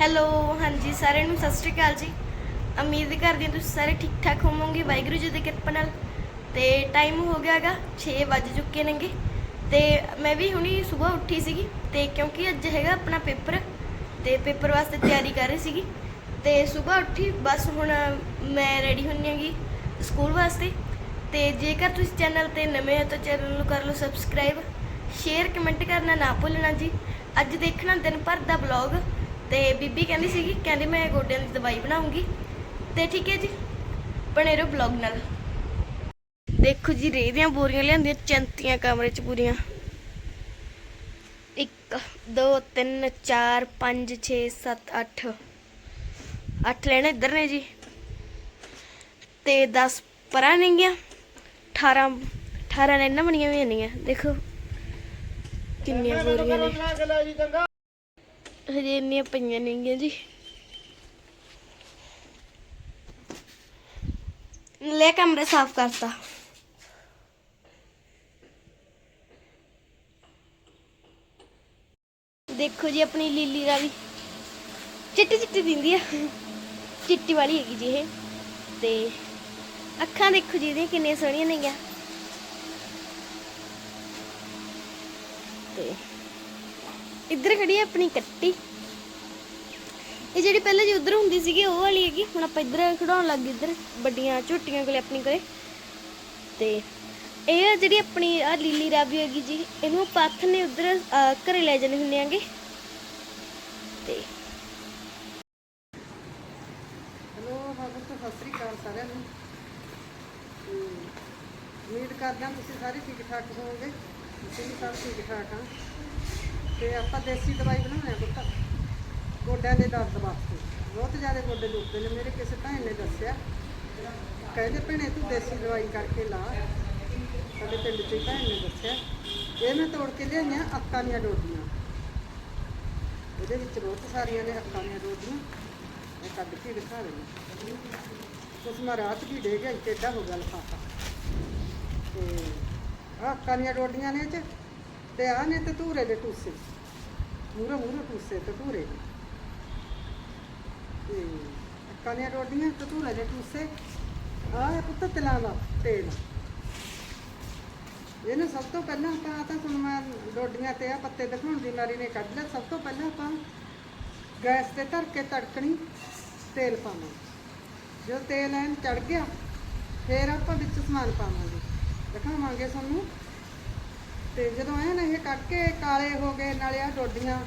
Hello, ਹਾਂਜੀ, ਸਾਰਿਆਂ ਨੂੰ ਸਤਿ ਸ਼੍ਰੀ ਅਕਾਲ ਜੀ। ਉਮੀਦ ਕਰਦੀ ਹਾਂ ਤੁਸੀਂ ਸਾਰੇ ਠੀਕ ਠਾਕ ਹੋਵੋਗੇ, ਵਾਹਿਗੁਰੂ ਜੀ ਦੀ ਕਿਰਪਾ ਨਾਲ। ਤੇ ਟਾਈਮ ਹੋ ਗਿਆਗਾ 6 ਵੱਜ ਚੁੱਕੇ ਨੇਗੇ। ਤੇ ਮੈਂ ਵੀ ਹੁਣੀ ਸਵੇਰ ਉੱਠੀ ਸੀਗੀ, ਤੇ ਕਿਉਂਕਿ ਅੱਜ ਹੈਗਾ ਆਪਣਾ ਪੇਪਰ, ਤੇ ਪੇਪਰ ਵਾਸਤੇ ਤਿਆਰੀ ਕਰ ਰਹੀ ਸੀਗੀ। ਤੇ ਸਵੇਰ ਉੱਠੀ, ਬਸ ਹੁਣ ਮੈਂ ਰੈਡੀ ਹੁੰਨੀ ਹੈਗੀ ਸਕੂਲ ਵਾਸਤੇ। ਤੇ ਜੇਕਰ ਤੁਸੀਂ ਚੈਨਲ ਤੇ ਨਵੇਂ ਹੋ ਤਾਂ ਚੈਨਲ ਨੂੰ ਕਰ ਲਓ ਸਬਸਕ੍ਰਾਈਬ ਸ਼ੇਅਰ ਕਮੈਂਟ ਕਰਨਾ ਨਾ ਭੁੱਲਣਾ ਜੀ। ਅੱਜ ਦੇਖਣਾ ਦਿਨ ਭਰ ਦਾ ਵਲੌਗ ਤੇ ਬੀਬੀ ਕਹਿੰਦੀ ਸੀਗੀ ਕਹਿੰਦੀ ਮੈਂ ਗੋਡਿਆਂ ਦੀ ਦਵਾਈ ਬਣਾਉਂਗੀ। ਤੇ ਠੀਕ ਹੈ ਜੀ ਬਣੇ ਰਹੋ ਵਲੌਗ ਨਾਲ। ਦੇਖੋ ਜੀ ਰੇਹ ਦੀਆਂ ਬੋਰੀਆਂ ਲਿਆਂਦੀਆਂ ਚੰਤੀਆਂ ਕਮਰੇ ਚ ਪੂਰੀਆਂ। 1 2 3 4 5 6 7 8 8 ਲੈਣੇ ਇੱਧਰ ਨੇ ਜੀ। ਤੇ 10 ਪਰਾਂ ਨੇਗੀਆਂ 18 18 ਲੈਣਾ ਬਣੀਆਂ ਹੋਈਆਂ ਨੇਗੀਆਂ ਦੇਖੋ ਕਿੰਨੀਆਂ ਬੋਰੀਆਂ ਨੇ। ਹਜੇ ਇੰਨੀਆਂ ਪਈਆਂ ਨੇਗੀਆਂ ਜੀ। ਲੈ ਕਮਰਾ ਸਾਫ਼ ਕਰਤਾ। ਦੇਖੋ ਜੀ ਆਪਣੀ ਲੀਲੀ ਰਾਵੀ ਚਿੱਟੀ ਚਿੱਟੀ ਦਿੰਦੀ ਆ। ਚਿੱਟੀ ਵਾਲੀ ਹੈਗੀ ਜੀ ਇਹ। ਤੇ ਅੱਖਾਂ ਦੇਖੋ ਜੀ ਇਹਦੀਆਂ ਕਿੰਨੀਆਂ ਸੋਹਣੀਆਂ ਨੇਗੀਆਂ। ਤੇ ਇੱਧਰ ਖੜੀ ਹੈ ਆਪਣੀ ਕੱਟੀ। ਇਹ ਜਿਹੜੀ ਪਹਿਲਾਂ ਜੀ ਉਧਰ ਹੁੰਦੀ ਸੀਗੀ, ਉਹ ਵਾਲੀ ਹੈਗੀ। ਹੁਣ ਆਪਾਂ ਇੱਧਰ ਖੜਾਉਣ ਲੱਗ ਗਏ ਇੱਧਰ, ਵੱਡੀਆਂ ਝੋਟੀਆਂ ਕੋਲੇ ਆਪਣੀ ਕੋਲੇ ਤੇ ਇਹ ਆ ਜਿਹੜੀ ਆਪਣੀ ਆ ਲੀਲੀ ਰਾਵੀ ਹੈਗੀ ਜੀ, ਇਹਨੂੰ ਪੱਥ ਨੇ ਉਧਰ ਘਰੇ ਲੈ ਜਾਂਦੇ ਹੁੰਦੇ ਆਂਗੇ। ਤੇ ਹੈਲੋ ਬਾਬੂ ਤੋਂ ਸਤਿ ਸ੍ਰੀ ਅਕਾਲ ਸਾਰਿਆਂ ਨੂੰ। ਤੇ ਉਮੀਦ ਕਰਦੇ ਹਾਂ ਤੁਸੀਂ ਸਾਰੇ ਠੀਕ ਠਾਕ ਹੋਵੋਗੇ। ਅਸੀਂ ਵੀ ਸਭ ਠੀਕ ਠਾਕ ਹਾਂ। ਤੇ ਆਪਾਂ ਦੇਸੀ ਦਵਾਈ ਬਣਾਉਣੇ ਆ ਪੁੱਤ। ਗੋਡਿਆਂ ਦੇ ਦਰਦ ਵਾਸਤੇ। ਬਹੁਤ ਜ਼ਿਆਦਾ ਗੋਡੇ ਦੁਖਦੇ ਨੇ। ਮੇਰੇ ਕਿਸੇ ਭੈਣ ਨੇ ਦੱਸਿਆ। ਕਹਿੰਦੇ, ਭੈਣੇ, ਤੂੰ ਦੇਸੀ ਦਵਾਈ ਕਰਕੇ ਲਾ। ਸਾਡੇ ਪਿੰਡ 'ਚ ਭੈਣ ਨੇ ਦੱਸਿਆ। ਇਹ ਮੈਂ ਤੋੜ ਕੇ ਲਿਆਈਆਂ ਅੱਕਾਂ ਦੀਆਂ ਡੋਡੀਆਂ। ਇਹਦੇ ਵਿੱਚ ਬਹੁਤ ਸਾਰੀਆਂ ਨੇ ਅੱਕਾਂ ਦੀਆਂ ਡੋਡੀਆਂ। ਮੈਂ ਕੱਢ ਕੇ ਦਿਖਾ ਦਿੰਦੀ ਉਸ ਮਾ ਰਾਤ ਵੀ ਡੇ ਗਿਆ ਟੇਡਾ ਹੋ ਗਿਆ ਲਫਾਫਾ। ਤੇ ਅੱਕਾਂ ਦੀਆਂ ਡੋਡੀਆਂ ਨੇ ਚ। ਤੇ ਆ ਨੇ ਤਤੂਰੇ ਦੇ ਟੂਸੇ ਮੂਰੇ ਮੂਰੇ ਟੂਸੇ ਤਤੂਰੇ ਦੇ ਤੇ ਕਾਨੀਆਂ ਰੋਟੀਆਂ ਤਤੂਰੇ ਦੇ ਟੂਸੇ ਆਹ ਪੁੱਤ ਤਿਲਾਂ ਦਾ ਤੇਲ ਇਹਨੂੰ ਸਭ ਤੋਂ ਪਹਿਲਾਂ ਆਪਾਂ ਆਹ ਤਾਂ ਤੁਹਾਨੂੰ ਮੈਂ ਡੋਡੀਆਂ ਤੇ ਆ ਪੱਤੇ ਦਿਖਾਉਣ ਦੀ ਮਾਰੀ ਨੇ ਕੱਢ ਲਿਆ ਸਭ ਤੋਂ ਪਹਿਲਾਂ ਆਪਾਂ ਗੈਸ ਤੇ ਧਰ ਕੇ ਤੜਕਣੀ ਤੇਲ ਪਾਵਾਂ ਜਦੋਂ ਤੇਲ ਐਨ ਚੜ ਗਿਆ ਫਿਰ ਆਪਾਂ ਵਿੱਚ ਸਮਾਨ ਪਾਵਾਂਗੇ ਦਿਖਾਵਾਂਗੇ ਤੁਹਾਨੂੰ ਤੇ ਜਦੋਂ ਐਨ ਇਹ ਕੱਢ ਕੇ ਕਾਲੇ ਹੋ ਗਏ, ਨਾਲੇ ਆ ਡੋਡੀਆਂ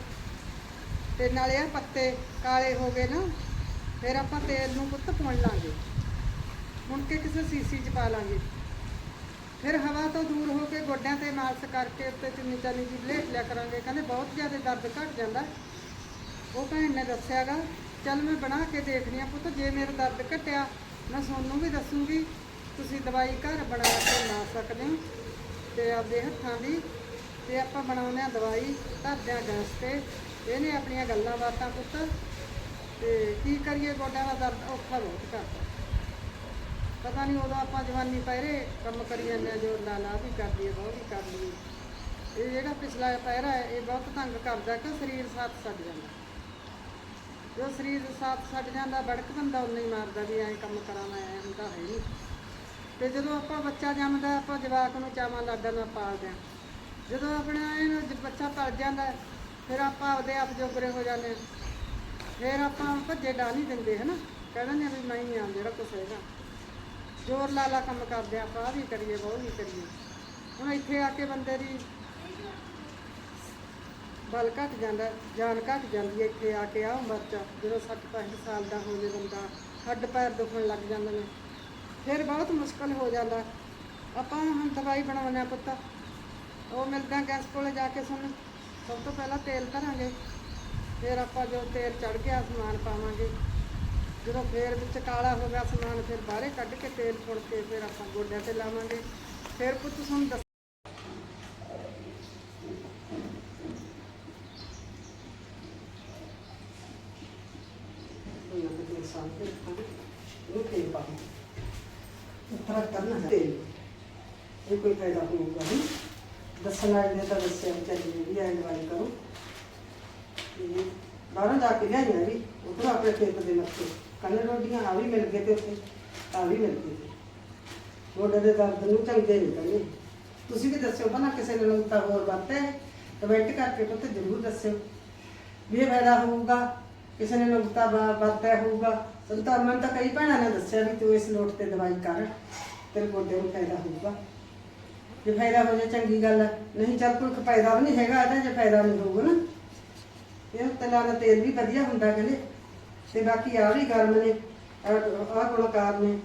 ਤੇ ਨਾਲੇ ਆ ਪੱਤੇ ਕਾਲੇ ਹੋ ਗਏ ਨਾ, ਫਿਰ ਆਪਾਂ ਤੇਲ ਨੂੰ ਪੁੱਤ ਪੁਣ ਲਾਂਗੇ। ਮੁੜ ਕੇ ਕਿਸੇ ਸੀਸੀ 'ਚ ਪਾ ਲਾਂਗੇ। ਫਿਰ ਹਵਾ ਤੋਂ ਦੂਰ ਹੋ ਕੇ ਗੋਡਿਆਂ ਤੇ ਮਾਲਸ਼ ਕਰਕੇ ਉੱਤੇ ਚੁੰਨੀ ਚਾਨੀ ਜੀ ਲੇਟ ਲਿਆ ਕਰਾਂਗੇ। ਕਹਿੰਦੇ ਬਹੁਤ ਜ਼ਿਆਦਾ ਦਰਦ ਘਟ ਜਾਂਦਾ। ਉਹ ਭੈਣ ਨੇ ਦੱਸਿਆਗਾ, ਚੱਲ ਮੈਂ ਬਣਾ ਕੇ ਦੇਖਦੀ ਆ ਪੁੱਤ, ਜੇ ਮੇਰਾ ਦਰਦ ਘਟਿਆ ਮੈਂ ਤੁਹਾਨੂੰ ਵੀ ਦੱਸੂਗੀ, ਤੁਸੀਂ ਦਵਾਈ ਘਰ ਬਣਾ ਕੇ ਲਾ ਸਕਦੇ ਹੋ। ਤੇ ਆਪਦੇ ਹੱਥਾਂ ਦੀ ਤੇ ਆਪਾਂ ਬਣਾਉਂਦੇ ਆ ਦਵਾਈ ਧਰਦਿਆਂ ਗੈਸ ਤੇ। ਇਹਨੇ ਆਪਣੀਆਂ ਗੱਲਾਂ ਬਾਤਾਂ ਪੁੱਤ। ਤੇ ਕੀ ਕਰੀਏ ਗੋਡਿਆਂ ਦਾ ਦਰਦ ਔਖਾ ਬਹੁਤ ਕਰਦਾ। ਪਤਾ ਨਹੀਂ ਉਦੋਂ ਆਪਾਂ ਜਵਾਨੀ ਪਹਿਰੇ ਕੰਮ ਕਰੀ ਜਾਂਦੇ ਆ ਜੋ ਲਾਲਾ ਵੀ ਕਰਦੀ ਹੈ ਉਹ ਵੀ ਕਰ ਲਈ ਇਹ ਜਿਹੜਾ ਪਿਛਲਾ ਪਹਿਰਾ ਹੈ, ਇਹ ਬਹੁਤ ਤੰਗ ਕਰਦਾ ਕਿ ਸਰੀਰ ਸਾਥ ਛੱਡ ਜਾਂਦਾ। ਜੋ ਸਰੀਰ ਸਾਥ ਛੱਡ ਜਾਂਦਾ, ਬੜਕ ਬੰਦਾ ਉਨਾ ਹੀ ਮਾਰਦਾ ਵੀ ਐਂ ਕੰਮ ਕਰਾਂ, ਮੈਂ ਐਂ ਹੁੰਦਾ ਹੈ ਨਹੀਂ ਤੇ ਜਦੋਂ ਆਪਾਂ ਬੱਚਾ ਜੰਮਦਾ, ਆਪਾਂ ਜਵਾਕ ਨੂੰ ਚਾਵਾਂ ਲਾਡਾਂ ਨਾਲ ਪਾਲਦੇ ਹਾਂ। ਜਦੋਂ ਆਪਣਾ ਇਹਨੂੰ ਜ- ਬੱਚਾ ਪਲ ਜਾਂਦਾ, ਫਿਰ ਆਪਾਂ ਆਪਦੇ ਆਪ ਜੋਗਰੇ ਹੋ ਜਾਂਦੇ ਹਾਂ। ਫਿਰ ਆਪਾਂ ਭੱਜੇ ਡਾ ਨਹੀਂ ਦਿੰਦੇ, ਹਨਾ? ਕਹਿੰਦੇ ਨੇ ਵੀ ਮੈਂ ਹੀ ਆ, ਜਿਹੜਾ ਕੁਛ ਹੈਗਾ। ਜ਼ੋਰ ਲਾਲਾ ਕੰਮ ਕਰਦੇ ਆ ਆਪਾਂ, ਆਹ ਵੀ ਕਰੀਏ, ਉਹ ਵੀ ਕਰੀਏ। ਹੁਣ ਇੱਥੇ ਆ ਕੇ ਬੰਦੇ ਦੀ ਬਲ ਘਟ ਜਾਂਦਾ, ਜਾਨ ਘਟ ਜਾਂਦੀ ਹੈ ਇੱਥੇ ਆ ਕੇ ਆ ਉਮਰ ਚ। ਜਦੋਂ 60 65 ਸਾਲ ਦਾ ਹੋ ਜੇ ਬੰਦਾ ਹੱਡ ਪੈਰ ਦੁਖਣ ਲੱਗ ਜਾਂਦੇ ਨੇ। ਫਿਰ ਬਹੁਤ ਮੁਸ਼ਕਲ ਹੋ ਜਾਂਦਾ। ਆਪਾਂ ਹੁਣ ਦਵਾਈ ਬਣਾਉਂਦੇ ਆ ਪੁੱਤ। ਉਹ ਮਿਲਦਾ ਗੈਸ ਕੋਲੇ ਜਾ ਕੇ ਸਾਨੂੰ। ਸਭ ਤੋਂ ਪਹਿਲਾਂ ਤੇਲ ਧਰਾਂਗੇ ਫਿਰ ਆਪਾਂ ਜੋ ਤੇਲ ਚੜ ਗਿਆ, ਸਮਾਨ ਪਾਵਾਂਗੇ। ਜਦੋਂ ਫੇਰ ਵਿੱਚ ਕਾਲਾ ਹੋ ਗਿਆ ਸਮਾਨ, ਫਿਰ ਬਾਹਰੇ ਕੱਢ ਕੇ ਤੇਲ ਫੁੜ ਕੇ ਫਿਰ ਆਪਾਂ ਗੋਡਿਆਂ ਤੇ ਲਾਵਾਂਗੇ। ਫਿਰ ਪੁੱਤ ਤੁਹਾਨੂੰ ਦੱਸ ਉਤਰਾ ਕਰਨਾ ਹੈ ਇਹ ਕੋਈ ਫਾਇਦਾ ਹੋਊਗਾ ਨਹੀਂ ਦੱਸਣ ਵਾਲੇ ਨੇ ਤਾਂ ਦੱਸਿਆ ਵੀ ਚੱਲ ਵੀ ਐਂ ਵਾਲੀ ਕਰੋ। ਤੇ ਬਾਹਰੋਂ ਜਾ ਕੇ ਲਿਆਈਆਂ ਵੀ, ਉਧਰੋਂ ਆਪਣੇ ਖੇਤ ਦੇ ਮੱਥੇ। ਕੰਨ ਰੋਟੀਆਂ ਆ ਵੀ ਮਿਲ ਗਏ ਤੇ ਉੱਥੇ ਆ ਵੀ ਮਿਲ ਗਏ। ਗੋਡੇ ਦੇ ਦਰਦ ਨੂੰ ਚੰਗੇ ਨਹੀਂ ਕਹਿੰਦੇ ਤੁਸੀਂ ਵੀ ਦੱਸਿਓ ਭਲਾ ਕਿਸੇ ਨੇ ਨੁਕਤਾ ਹੋਰ ਵਰਤਿਆ ਹੈ। ਕਮੈਂਟ ਕਰਕੇ ਪੁੱਤ ਜ਼ਰੂਰ ਦੱਸਿਓ। ਵੀ ਇਹ ਫਾਇਦਾ ਹੋਊਗਾ, ਕਿਸੇ ਨੇ ਨੁਕਤਾ ਵਾ- ਵਰਤਿਆ ਹੋਊਗਾ। ਸੰਤਾਂ ਮਨ ਤਾਂ ਕਈ ਭੈਣਾਂ ਨੇ ਦੱਸਿਆ ਵੀ ਤੂੰ ਇਸ ਲੋਟ ਤੇ ਦਵਾਈ ਕਰ, ਤੇਰੇ ਗੋਡੇ ਨੂੰ ਫਾਇਦਾ ਹੋਊਗਾ। ਜੇ ਫਾਇਦਾ ਹੋ ਜਾਏ ਚੰਗੀ ਗੱਲ ਹੈ, ਨਹੀਂ ਚੱਲ ਕੋਈ ਫਾਇਦਾ ਵੀ ਨਹੀਂ ਹੈਗਾ ਇਹਦਾ, ਜੇ ਫਾਇਦਾ ਨਹੀਂ ਹੋਊਗਾ ਨਾ। ਇਹ ਤਲਾ ਦਾ ਤੇਲ ਵੀ ਵਧੀਆ ਹੁੰਦਾ ਕਹਿੰਦੇ, ਤੇ ਬਾਕੀ ਆ ਵੀ ਗਰਮ ਨੇ, ਆਹ ਗੁਣਕਾਰ ਨੇ,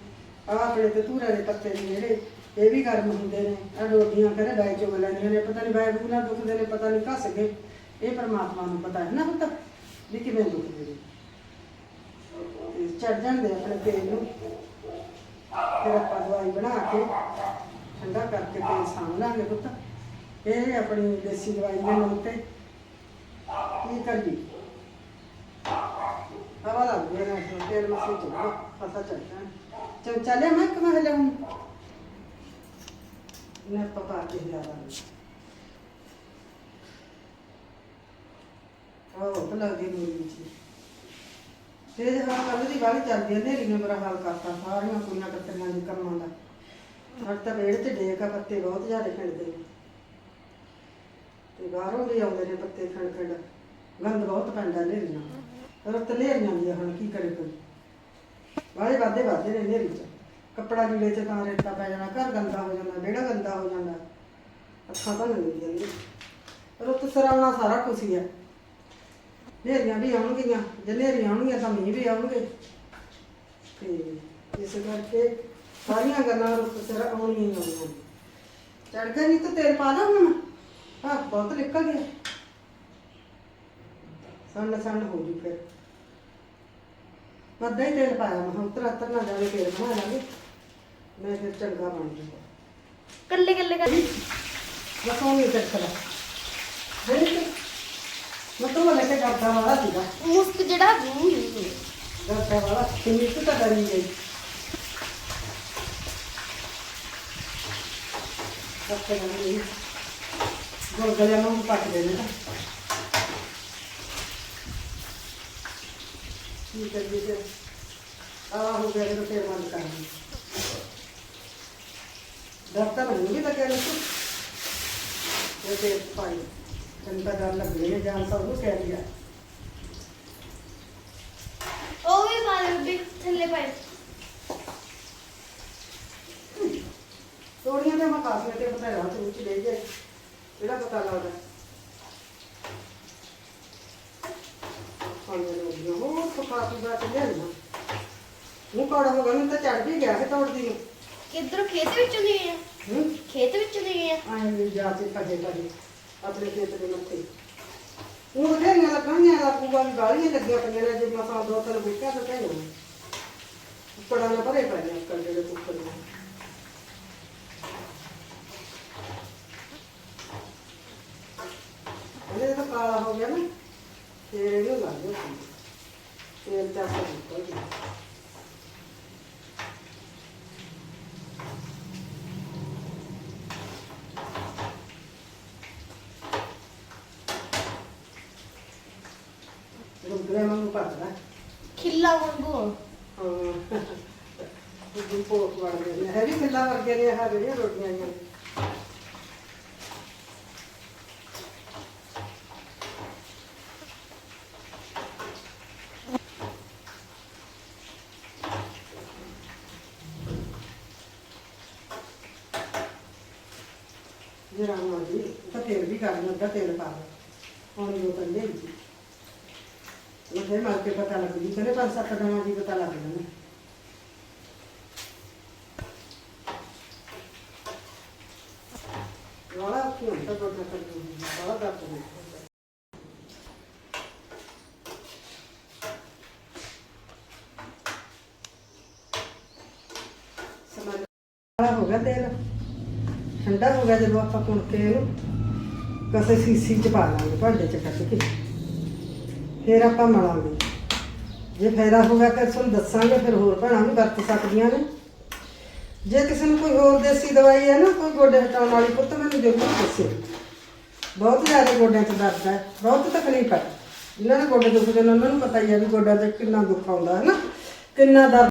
ਆਹ ਆਪਣੇ ਤੇ ਧੂਰਾ ਦੇ ਪੱਤੇ ਨੇ ਜਿਹੜੇ, ਇਹ ਵੀ ਗਰਮ ਹੁੰਦੇ ਨੇ। ਆ ਰੋਟੀਆਂ ਕਹਿੰਦੇ ਡਾਈ ਚੋਂ ਲੈਂਦੀਆਂ ਨੇ, ਪਤਾ ਨਹੀਂ ਬਾਈ ਬੂਲਾ ਦੁਖਦੇ ਨੇ, ਪਤਾ ਨਹੀਂ ਘਸ ਗਏ। ਇਹ ਪਰਮਾਤਮਾ ਨੂੰ ਪਤਾ ਹੈ ਨਾ ਹੁੰਦਾ ਵੀ ਕਿਵੇਂ ਦੁਖਦੇ ਨੇ। ਚੜ ਜਾਂਦੇ ਆਪਣੇ ਤੇਲ ਨੂੰ। ਫਿਰ ਆਪਾਂ ਦਵਾਈ ਬਣਾ ਕੇ ਠੰਡਾ ਕਰਕੇ ਤੇਲ ਸਾਂਭ ਲਾਂਗੇ ਪੁੱਤ। ਇਹ ਆਪਣੀ ਦੇਸੀ ਦਵਾਈ ਦੇ ਨਾਮ ਤੇ। ਕੀ ਕਰੀਏ? ਹਵਾ ਲੱਗ ਗਈ ਨਾ ਤੇਲ ਮਸੀਂ ਚੁੱਕੋ ਪਤਾ ਚੱਲਦਾ ਚਲ ਚੱਲੇ ਮੈਂ ਕਮਾ ਹਲੇ ਹੁਣ। ਨਾ ਪਪਾ ਕੇ ਲਿਆਵਾ ਉਹ ਤਾਂ ਲੱਗਦੀ ਮੇਰੀ ਵਿੱਚ ਤੇ ਜੇ ਹਾਂ ਕੱਲ ਦੀ ਬਾਹਲੀ ਚੱਲਦੀ ਹੈ ਨੇਰੀ ਨੇ ਬੜਾ ਹਾਲ ਕਰਤਾ ਸਾਰੀਆਂ ਕੁੜੀਆਂ ਕੱਟੀਆਂ ਦੀ ਕੰਮਾਂ ਦਾ। ਅੱਜ ਤਾਂ ਵੇੜ ਤੇ ਡੇਕ ਆ ਪੱਤੇ ਬਹੁਤ ਜ਼ਿਆਦਾ ਖਿੰਡਦੇ ਨੇ। ਤੇ ਬਾਹਰੋਂ ਵੀ ਆਉਂਦੇ ਨੇ ਪੱਤੇ ਖਿੰਡ ਖਿੰਡ ਗੰਦ ਬਹੁਤ ਪੈਂਦਾ ਨੇਰੀਆਂ ਰੁੱਤ ਨੇਰੀਆਂ ਦੀ ਆ, ਹੁਣ ਕੀ ਕਰੇ ਕੋਈ? ਵਾਲੇ ਵਾਦੇ ਵਾਦੇ ਨੇ ਨੇਰੀ ਚ। ਕੱਪੜਾ ਲੀੜੇ ਚ ਤਾਂ ਰੇਤਾ ਪੈ ਜਾਣਾ ਘਰ ਗੰਦਾ ਹੋ ਜਾਂਦਾ ਵਿਹੜਾ ਗੰਦਾ ਹੋ ਜਾਂਦਾ। ਅੱਖਾਂ ਤਾਂ ਨਹੀਂ ਜਾਂਦੀਆਂ ਰੁੱਤ ਸਰਾਉਣਾ ਸਾਰਾ ਕੁਛ ਹੀ ਹੈ ਨੇਰੀਆਂ ਵੀ ਆਉਣਗੀਆਂ ਜੇ ਨੇਰੀਆਂ ਆਉਣਗੀਆਂ ਤਾਂ ਮੀਂਹ ਵੀ ਆਉਣਗੇ। ਤੇ ਇਸ ਕਰਕੇ ਸਾਰੀਆਂ ਗੱਲਾਂ ਰੁੱਤ ਸਿਰ ਆਉਣੀਆਂ ਹੀ ਆਉਣੀਆਂ। ਚੜ ਗਿਆ ਨਹੀਂ ਤਾਂ ਤੇਲ ਪਾ ਦਾਂ ਹੁਣ। ਹਾਂ ਬਹੁਤ ਨਿਕਲ ਗਿਆ। ਸੰਨ ਸੰਨ ਹੋ ਜੂ ਫਿਰ। ਮੱਦਾ ਹੀ ਤੇਲ ਪਾਇਆ ਮੈਂ ਹੁਣ ਤਰ ਤਰ ਨਾ ਜਾਵੇ ਤੇਲ ਬਣਾ ਲਾਂਗੇ। ਮੈਂ ਫਿਰ ਚੰਗਾ ਬਣ ਜੂਗਾ ਕੱਲੇ ਕੱਲੇ ਕੱਲੇ ਲਖੋਂ ਨਹੀਂ ਚੱਕਦਾ ਦੇਖ ਮਤੋਂ ਲੈ। ਕੇ ਕਰਦਾ ਵਾਲਾ ਸੀਗਾ। ਮੁਸਕ ਜਿਹੜਾ ਹੂੰ ਹੂੰ। ਕਰਦਾ ਵਾਲਾ ਕਿੰਨੀ ਕੁ ਤਾਂ ਡਰੀ ਗਈ। ਅੱਛਾ ਨਹੀਂ। ਗੋਲ ਗਲਿਆਂ ਨੂੰ ਪੱਟ ਦੇਣੇ। ਨਾ ਕੀ ਕਰੀਏ ਫਿਰ? ਆ ਗਿਆ ਤੇ ਨਹੀਂ ਤੇ ਪਾਈ ਡਰ ਲੱਗ ਰਿਹਾ ਜਾਨ ਸਭ ਨੂੰ ਕਹਿ ਰਿਹਾ ਉਹ ਵੀ ਪਾ ਵੀ ਥੱਲੇ ਪਾਏ ਤੋੜੀਆਂ ਤੇ ਮੈਂ ਕਾਫੀਆਂ ਤੇ ਪਤਾ ਰਾਤ ਵਿੱਚ ਲੈ ਗਏ ਜਿਹੜਾ ਪਤਾ ਲੱਗਦਾ? ਖਾਣੇ ਲੱਗੀਆਂ ਹੋਰ ਪਕਾਤੀ ਦਾ ਤੇ ਲਿਆਣਾ ਮੂੰਹ ਕਾੜਾ ਹੋ ਗਿਆ ਮੈਨੂੰ ਤਾਂ ਚੜ ਵੀ ਗਿਆ ਕਿ ਤੋੜਦੀ ਨੂੰ। ਕਿੱਧਰੋਂ ਖੇਤ ਵਿੱਚੋਂ ਗਏ ਆ? ਹੂੰ? ਖੇਤ ਵਿੱਚੋਂ ਗਏ ਆ? ਆਏ ਜਾ ਕੇ ਭਜੇ ਭਜੇ ਆਪਣੇ ਖੇਤ ਦੇ ਮੱਥੇ। ਉਹ ਬਥੇਰੀਆਂ ਲੱਗਣੀਆਂ ਦਾ ਪੂਗਾ ਵੀ ਗਾਲੀਆਂ ਲੱਗੀਆਂ ਪਈਆਂ ਨੇ, ਜੇ ਮਸਾਂ ਦੋ ਤਿੰਨ ਬੂਟਿਆਂ ਤੋਂ ਕਹਿਣਾ ਉੱਪਰਾਂ ਨਾਲ ਭਰੇ ਪਏ ਨੇ ਅੱਕਲ ਜਿਹੜੇ ਕੁੱਕਰ ਨੇ। ਇਹਦੇ ਤਾਂ ਕਾਲਾ ਹੋ ਗਿਆ ਨਾ, ਫਿਰ ਇਹਨੂੰ ਲੱਗ ਗਿਆ ਤੇਲ ਚਾਸ ਨਿਕਲ ਗਿਆ ਇਹ ਪੋਕ ਵਰਗੇ ਨੇ ਇਹ ਵੀ ਖਿੱਲਾ ਵਰਗੇ ਨੇ ਆਹ ਜਿਹੜੀਆਂ ਰੋਟੀਆਂ ਆਈਆਂ ਨੇ ਜਿਹੜਾ ਹੁਣ ਜੀ ਤਾਂ ਤੇਲ ਵੀ ਕਰ ਅੱਧਾ ਤੇਲ ਪਾ ਲਓ ਹੁਣ ਜੋ ਕੰਦੇ ਜੀ ਉਹ ਫਿਰ ਮਾਰ ਕੇ ਪਤਾ ਲੱਗ ਜੂ ਕਹਿੰਦੇ ਪੰਜ ਸੱਤ ਦਿਨਾਂ ਦੀ ਪਤਾ ਲੱਗ ਜਾਂਦਾ ਵਾਲਾ ਕੀ ਹੁੰਦਾ ਕੋਈ ਨਾ ਕਰ ਵਾਲਾ ਦਾ ਤੋਂ ਸਮਾਂ ਵਾਲਾ ਹੋ ਗਿਆ ਤੇਲ। ਠੰਡਾ ਹੋ ਗਿਆ ਜਦੋਂ ਆਪਾਂ ਕੁਣ ਕੇ ਇਹਨੂੰ ਕਸੇ ਸੀਸੀ ਚ ਪਾ ਲਾਂਗੇ, ਭਾਂਡੇ ਚ ਕੱਢ ਕੇ। ਫਿਰ ਆਪਾਂ ਮਲਾਂਗੇ। ਜੇ ਫਾਇਦਾ ਹੋਗਾ ਤਾਂ ਤੁਹਾਨੂੰ ਦੱਸਾਂਗੇ, ਫਿਰ ਹੋਰ ਭੈਣਾਂ ਵੀ ਵਰਤ ਸਕਦੀਆਂ ਨੇ। ਜੇ ਕਿਸੇ ਨੂੰ ਕੋਈ ਹੋਰ ਦੇਸੀ ਦਵਾਈ ਹੈ ਨਾ, ਕੋਈ ਗੋਡੇ ਹਟਾਉਣ ਵਾਲੀ ਪੁੱਤ, ਮੈਨੂੰ ਜ਼ਰੂਰ ਦੱਸਿਓ। ਬਹੁਤ ਜ਼ਿਆਦਾ ਗੋਡਿਆਂ 'ਚ ਦਰਦ ਹੈ, ਬਹੁਤ ਤਕਲੀਫ ਹੈ। ਜਿਨ੍ਹਾਂ ਦੇ ਗੋਡੇ ਦੁਖਦੇ ਨੇ, ਉਹਨਾਂ ਨੂੰ ਪਤਾ ਹੀ ਹੈ ਵੀ ਗੋਡਿਆਂ ਤੇ ਕਿੰਨਾ ਦੁੱਖ ਆਉਂਦਾ ਹੈ ਨਾ, ਕਿੰਨਾ ਦਰਦ